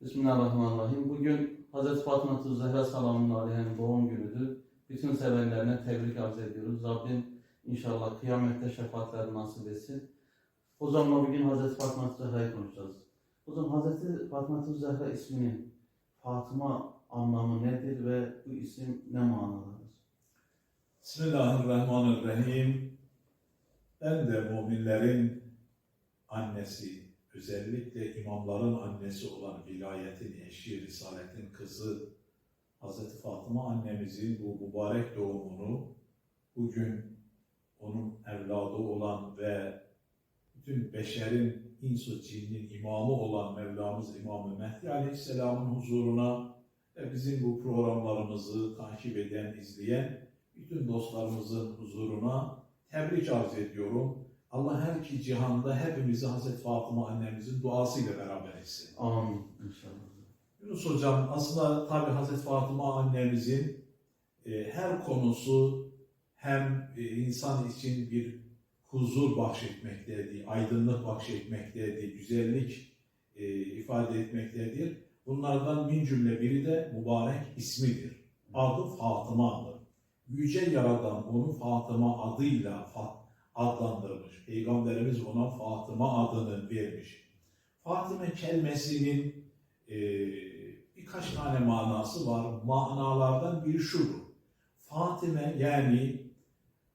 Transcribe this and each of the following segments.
Bismillahirrahmanirrahim. Bugün Hz. Fatıma Zehra Salam'ın aleyhen doğum günüdür. Bütün sevenlerine tebrik arz ediyoruz. Rabbim inşallah kıyamette şefaatler nasip etsin. O zaman bugün Hz. Fatıma Zehra'yı konuşacağız. O zaman Hz. Fatıma Zehra isminin Fatıma anlamı nedir ve bu isim ne manadadır? Bismillahirrahmanirrahim. Ben de müminlerin annesi, özellikle imamların annesi olan vilayetin eşi, Risaletin kızı Hz. Fatıma annemizin bu mübarek doğumunu bugün onun evladı olan ve bütün beşerin, insu cinnin imamı olan Mevlamız İmam-ı Mehdi Aleyhisselam'ın huzuruna ve bizim bu programlarımızı takip eden, izleyen bütün dostlarımızın huzuruna tebrik arz ediyorum. Allah her iki cihanda hepimizi Hazreti Fatıma annemizin duasıyla beraber etsin. Amin inşallah. Yunus Hocam aslında tabi Hazreti Fatıma annemizin e, her konusu hem e, insan için bir huzur bahşetmektedir, aydınlık bahşetmektedir, güzellik e, ifade etmektedir. Bunlardan bin cümle biri de mübarek ismidir. Adı Fatıma'dır. Yüce Yaradan onu Fatıma adıyla fa- adlandırmış. Peygamberimiz ona Fatıma adını vermiş. Fatıma kelimesinin e, birkaç tane manası var. Manalardan biri şudur. Fatime yani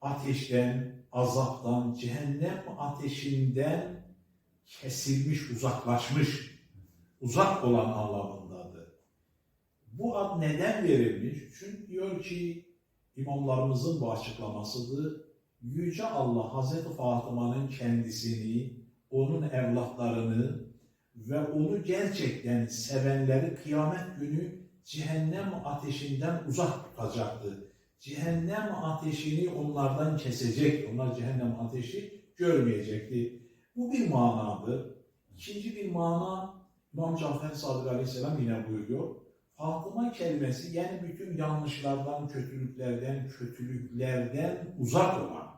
ateşten, azaptan, cehennem ateşinden kesilmiş, uzaklaşmış, uzak olan anlamındadır. Bu ad neden verilmiş? Çünkü diyor ki imamlarımızın bu açıklamasıdır. Yüce Allah Hazreti Fatıma'nın kendisini, onun evlatlarını ve onu gerçekten sevenleri kıyamet günü cehennem ateşinden uzak tutacaktı. Cehennem ateşini onlardan kesecek. Onlar cehennem ateşi görmeyecekti. Bu bir manadır. İkinci bir mana İmam Cafer Sadık Aleyhisselam yine buyuruyor. Fatıma kelimesi yani bütün yanlışlardan, kötülüklerden, kötülüklerden uzak olan,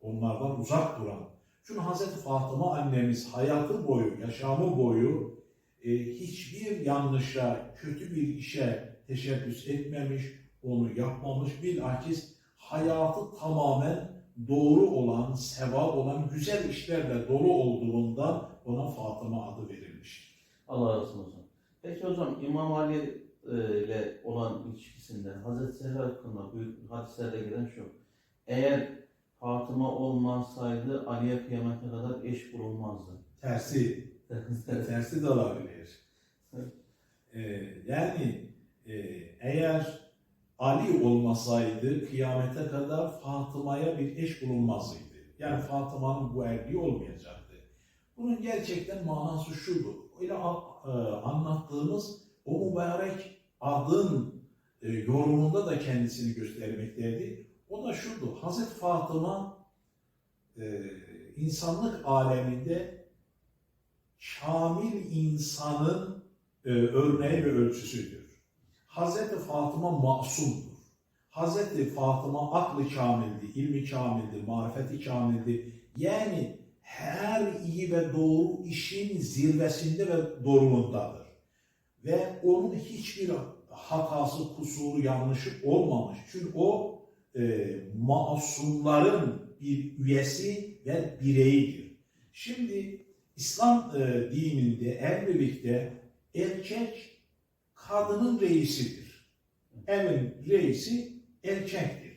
onlardan uzak duran. Çünkü Hazreti Fatıma annemiz hayatı boyu, yaşamı boyu e, hiçbir yanlışa, kötü bir işe teşebbüs etmemiş, onu yapmamış. Bilakis hayatı tamamen doğru olan, sevap olan, güzel işlerle dolu olduğundan ona Fatıma adı verilmiş. Allah razı olsun. Peki hocam İmam Ali e, ile olan ilişkisinde Hazreti Zehra hakkında büyük hadislerde gelen şu. Eğer Fatıma olmasaydı Ali'ye kıyamete kadar eş bulunmazdı. Tersi, tersi de olabilir. Ee, yani e, eğer Ali olmasaydı kıyamete kadar Fatıma'ya bir eş bulunmazdı. Yani Fatıma'nın bu erliği olmayacaktı. Bunun gerçekten manası şudur. Öyle e, anlattığımız o mübarek adın e, yorumunda da kendisini göstermekteydi. O da şudur. Hazreti Fatıma e, insanlık aleminde kamil insanın e, örneği ve ölçüsüdür. Hazreti Fatıma masumdur. Hazreti Fatıma aklı kamildi, ilmi kamildi, marifeti kamildi. Yani her iyi ve doğru işin zirvesinde ve dorumundadır. Ve onun hiçbir hatası, kusuru, yanlışı olmamış. Çünkü o e, masumların bir üyesi ve bireyidir. Şimdi İslam e, dininde evlilikte erkek kadının reisidir. Evin reisi erkektir.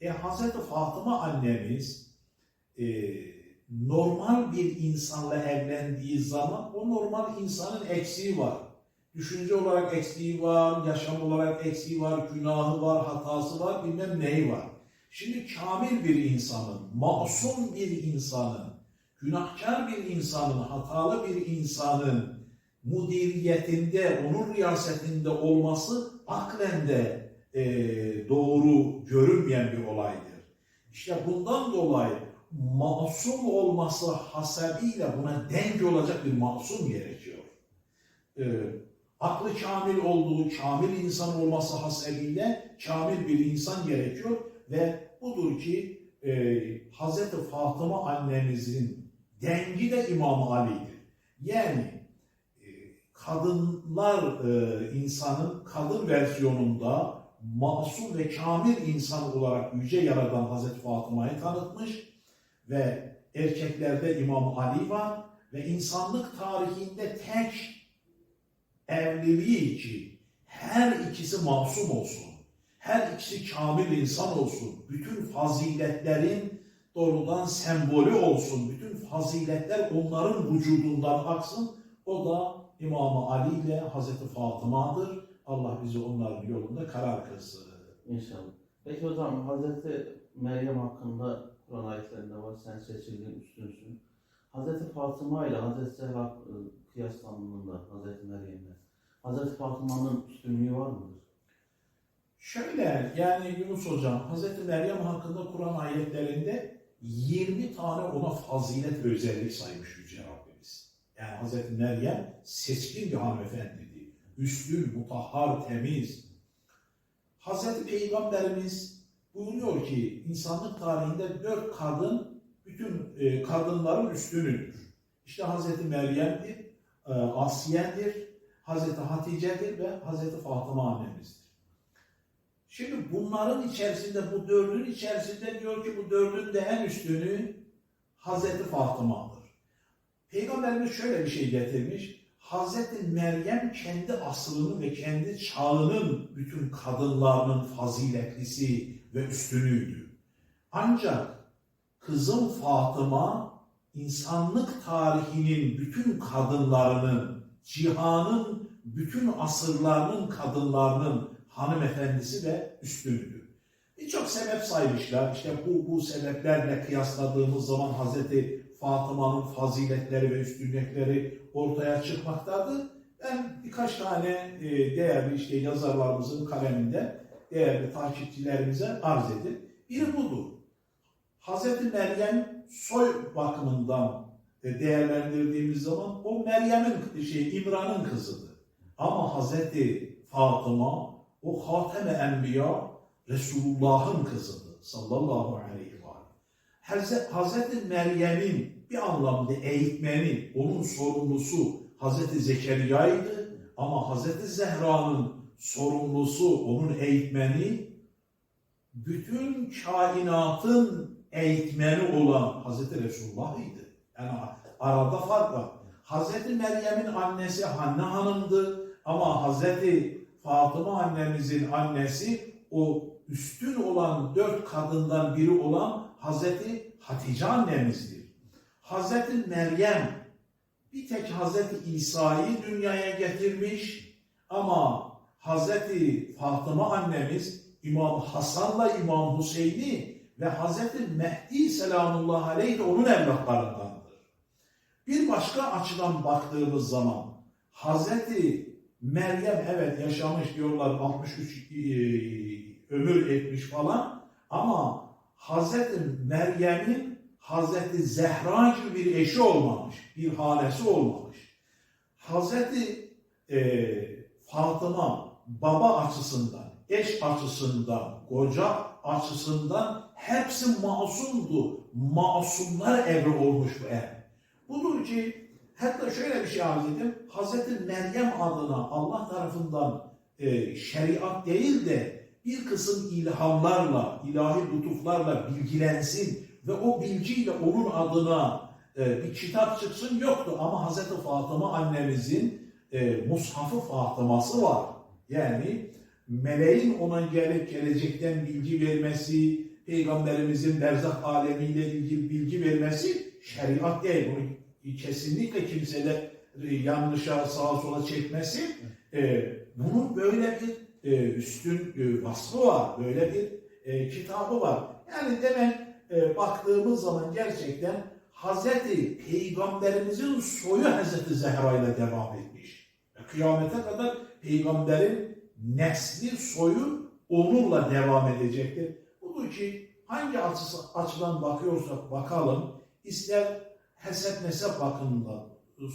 E Hazreti Fatıma annemiz e, normal bir insanla evlendiği zaman o normal insanın eksiği var. Düşünce olarak eksiği var, yaşam olarak eksiği var, günahı var, hatası var, bilmem neyi var. Şimdi kamil bir insanın, masum bir insanın, günahkar bir insanın, hatalı bir insanın mudiriyetinde, onun riyasetinde olması aklen de e, doğru görünmeyen bir olaydır. İşte bundan dolayı masum olması hasebiyle buna denk olacak bir masum gerekiyor. E, aklı kamil olduğu, kamil insan olması hasebiyle kamil bir insan gerekiyor ve budur ki e, Hz. Fatıma annemizin dengi de İmam Ali'dir. Yani kadınlar e, insanın kadın versiyonunda masum ve kamil insan olarak yüce yaradan Hazreti Fatıma'yı tanıtmış ve erkeklerde İmam Ali var ve insanlık tarihinde tek evliliği ki her ikisi masum olsun, her ikisi kamil insan olsun, bütün faziletlerin doğrudan sembolü olsun, bütün faziletler onların vücudundan aksın. O da İmam Ali ile Hazreti Fatıma'dır. Allah bizi onların yolunda karar kılsın. İnşallah. Peki hocam Hazreti Meryem hakkında Kur'an ayetlerinde var. Sen seçildiğin üstünsün. Hazreti Fatıma ile Hazreti Zehra e, kıyaslandığında Hazreti Meryem'le Hazreti Fatıma'nın üstünlüğü var mıdır? Şöyle yani Yunus Hocam Hazreti Meryem hakkında Kur'an ayetlerinde 20 tane ona fazilet ve özellik saymış Yüce Rabbimiz. Yani Hazreti Meryem seçkin bir hanımefendiydi. Üstün, mutahhar, temiz. Hazreti Peygamberimiz buyuruyor ki insanlık tarihinde dört kadın bütün e, kadınların üstünüdür. İşte Hazreti Meryem'dir, Asiye'dir, Hazreti Hatice'dir ve Hazreti Fatıma annemizdir. Şimdi bunların içerisinde, bu dördün içerisinde diyor ki bu dördün de en üstünü Hazreti Fatıma'dır. Peygamberimiz şöyle bir şey getirmiş. Hazreti Meryem kendi asrının ve kendi çağının bütün kadınlarının faziletlisi ve üstünüydü. Ancak kızım Fatıma insanlık tarihinin bütün kadınlarının, cihanın bütün asırlarının kadınlarının hanımefendisi ve üstünüdür. Birçok sebep saymışlar. İşte bu, bu sebeplerle kıyasladığımız zaman Hazreti Fatıma'nın faziletleri ve üstünlükleri ortaya çıkmaktadır. Ben birkaç tane e, değerli işte yazarlarımızın kaleminde değerli takipçilerimize arz edip biri budur. Hazreti Meryem soy bakımından e, değerlendirdiğimiz zaman o Meryem'in şey İmran'ın kızıdır. Ama Hazreti Fatıma o Hatem-i Enbiya Resulullah'ın kızıdır sallallahu aleyhi ve sellem. Hazreti Meryem'in bir anlamda eğitmeni, onun sorumlusu Hazreti Zekeriya'ydı ama Hazreti Zehra'nın sorumlusu, onun eğitmeni bütün kainatın eğitmeni olan Hazreti Resulullah'ıydı. Yani arada fark var. Hazreti Meryem'in annesi Hanne Hanım'dı ama Hazreti Fatıma annemizin annesi o üstün olan dört kadından biri olan Hazreti Hatice annemizdir. Hazreti Meryem bir tek Hazreti İsa'yı dünyaya getirmiş ama Hazreti Fatıma annemiz İmam Hasan'la İmam Hüseyin'i ve Hazreti Mehdi selamullah aleyh de onun evlatlarındandır. Bir başka açıdan baktığımız zaman Hazreti Meryem evet yaşamış diyorlar 63 e, ömür etmiş falan ama Hazreti Meryem'in Hazreti Zehra gibi bir eşi olmamış, bir hanesi olmamış. Hazreti e, Fatıma baba açısından, eş açısından, koca açısından hepsi masumdu. Masumlar evri olmuş bu ev. Budur ki hatta şöyle bir şey arz edeyim. Hazreti Meryem adına Allah tarafından e, şeriat değil de bir kısım ilhamlarla, ilahi lütuflarla bilgilensin ve o bilgiyle onun adına e, bir kitap çıksın yoktu. Ama Hazreti Fatıma annemizin e, Mushaf-ı Fatıması var. Yani meleğin ona gelip gelecekten bilgi vermesi, Peygamberimizin berzak alemiyle ilgili bilgi vermesi şeriat değil. Bunu kesinlikle kimseler yanlışa sağa sola çekmesi. E, bunun böyle bir e, üstün e, vasfı var, böyle bir e, kitabı var. Yani demek e, baktığımız zaman gerçekten Hazreti Peygamberimizin soyu Hazreti Zehra ile devam etmiş. Kıyamete kadar Peygamberin nesli, soyu onunla devam edecektir. Budur ki hangi açıdan bakıyorsak bakalım, ister hesap nesep bakımından,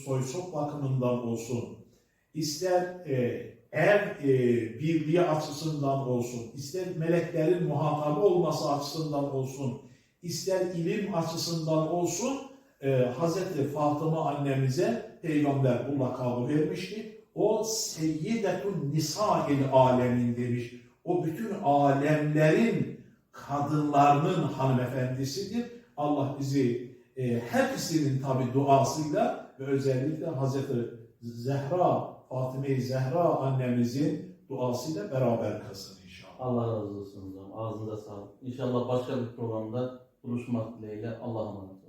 soy sop bakımından olsun, ister e, ev e, birliği açısından olsun, ister meleklerin muhatabı olması açısından olsun, ister ilim açısından olsun, e, Hz. Fatıma annemize peygamber bu lakabı vermişti. O seyyidetun nisa'il alemin demiş. O bütün alemlerin kadınlarının hanımefendisidir. Allah bizi e, hepsinin tabi duasıyla ve özellikle Hazreti Zehra, Fatime-i Zehra annemizin duasıyla beraber kılsın inşallah. Allah razı olsun hocam. Ağzınıza sağlık. İnşallah başka bir programda buluşmak dileğiyle Allah'a emanet.